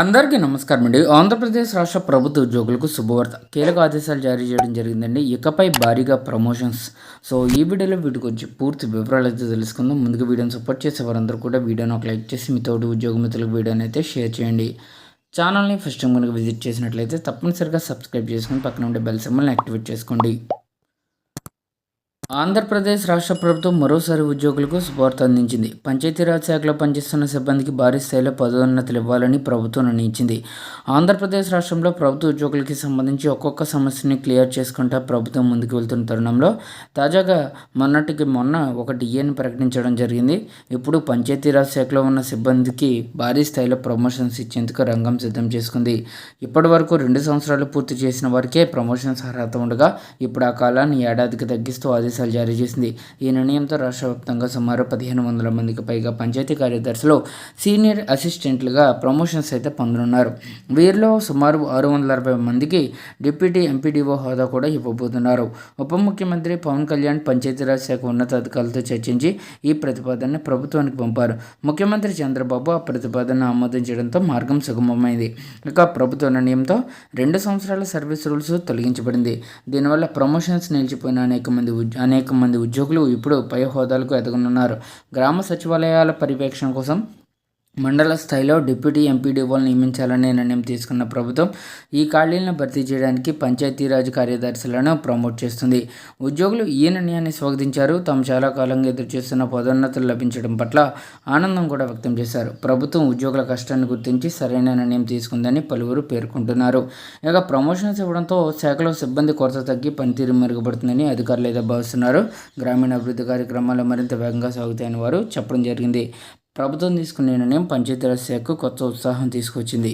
అందరికీ నమస్కారం అండి. ఆంధ్రప్రదేశ్ రాష్ట్ర ప్రభుత్వ ఉద్యోగులకు శుభవార్త. కీలక ఆదేశాలు జారీ చేయడం జరిగిందండి. ఇకపై భారీగా ప్రమోషన్స్. సో ఈ వీడియోలో వీటి గురించి పూర్తి వివరాలు అయితే తెలుసుకుందాం. ముందుగా వీడియోని సపోర్ట్ చేసే వారందరూ కూడా వీడియోని ఒక లైక్ చేసి మీ తోటి ఉద్యోగ మిత్రులకు వీడియోని అయితే షేర్ చేయండి. ఛానల్ని ఫస్ట్ టైం కనుక విజిట్ చేసినట్లయితే తప్పనిసరిగా సబ్స్క్రైబ్ చేసుకుని పక్కన ఉండే బెల్ సింబల్ని యాక్టివేట్ చేసుకోండి. ఆంధ్రప్రదేశ్ రాష్ట్ర ప్రభుత్వం మరోసారి ఉద్యోగులకు శుభవార్త అందించింది. పంచాయతీరాజ్ శాఖలో పనిచేస్తున్న సిబ్బందికి భారీ స్థాయిలో పదోన్నతులు ఇవ్వాలని ప్రభుత్వం నిర్ణయించింది. ఆంధ్రప్రదేశ్ రాష్ట్రంలో ప్రభుత్వ ఉద్యోగులకి సంబంధించి ఒక్కొక్క సమస్యని క్లియర్ చేసుకుంటా ప్రభుత్వం ముందుకు వెళ్తున్న తరుణంలో తాజాగా మొన్నటికి మొన్న ఒక డిఏని ప్రకటించడం జరిగింది. ఇప్పుడు పంచాయతీరాజ్ శాఖలో ఉన్న సిబ్బందికి భారీ స్థాయిలో ప్రమోషన్స్ ఇచ్చేందుకు రంగం సిద్ధం చేసుకుంది. ఇప్పటి వరకు రెండు సంవత్సరాలు పూర్తి చేసిన వారికే ప్రమోషన్స్ అర్హత ఉండగా ఇప్పుడు ఆ కాలాన్ని ఏడాదికి తగ్గిస్తూ ఆదేశాలు జారీ చేసింది. ఈ నిర్ణయంతో రాష్ట్ర వ్యాప్తంగా సుమారు పదిహేను వందల మందికి పైగా పంచాయతీ కార్యదర్శులు సీనియర్ అసిస్టెంట్లుగా ప్రమోషన్స్ అయితే పొందనున్నారు. వీరిలో సుమారు ఆరు వందల అరవై మందికి డిప్యూటీ ఎంపీడీఓ హోదా కూడా ఇవ్వబోతున్నారు. ఉప ముఖ్యమంత్రి పవన్ కళ్యాణ్ పంచాయతీరాజ్ శాఖ ఉన్నతాధికారులతో చర్చించి ఈ ప్రతిపాదనను ప్రభుత్వానికి పంపారు. ముఖ్యమంత్రి చంద్రబాబు ఆ ప్రతిపాదన ఆమోదించడంతో మార్గం సుగమమైంది. ఇక ప్రభుత్వ నిర్ణయంతో రెండు సంవత్సరాల సర్వీస్ రూల్స్ తొలగించబడింది. దీనివల్ల ప్రమోషన్స్ నిలిచిపోయిన అనేక మంది ఉద్య- అనేక మంది ఉద్యోగులు ఇప్పుడు పై హోదాలకు ఎదగనున్నారు. గ్రామ సచివాలయాల పర్యవేక్షణ కోసం మండల స్థాయిలో డిప్యూటీ ఎంపీడీఓలు నియమించాలనే నిర్ణయం తీసుకున్న ప్రభుత్వం ఈ ఖాళీలను భర్తీ చేయడానికి పంచాయతీరాజ్ కార్యదర్శులను ప్రమోట్ చేస్తుంది. ఉద్యోగులు ఈ నిర్ణయాన్ని స్వాగతించారు. తాము చాలా కాలంగా ఎదురుచూస్తున్న పదోన్నతులు లభించడం పట్ల ఆనందం కూడా వ్యక్తం చేశారు. ప్రభుత్వం ఉద్యోగుల కష్టాన్ని గుర్తించి సరైన నిర్ణయం తీసుకుందని పలువురు పేర్కొంటున్నారు. ఇక ప్రమోషన్స్ ఇవ్వడంతో శాఖలో సిబ్బంది కొరత తగ్గి పనితీరు మెరుగుపడుతుందని అధికారులు అయితే భావిస్తున్నారు. గ్రామీణ అభివృద్ధి కార్యక్రమాలు మరింత వేగంగా సాగుతాయని వారు చెప్పడం జరిగింది. ప్రభుత్వం తీసుకునే నిర్ణయం పంచాయతీరాజ్ శాఖకు కొత్త ఉత్సాహం తీసుకొచ్చింది.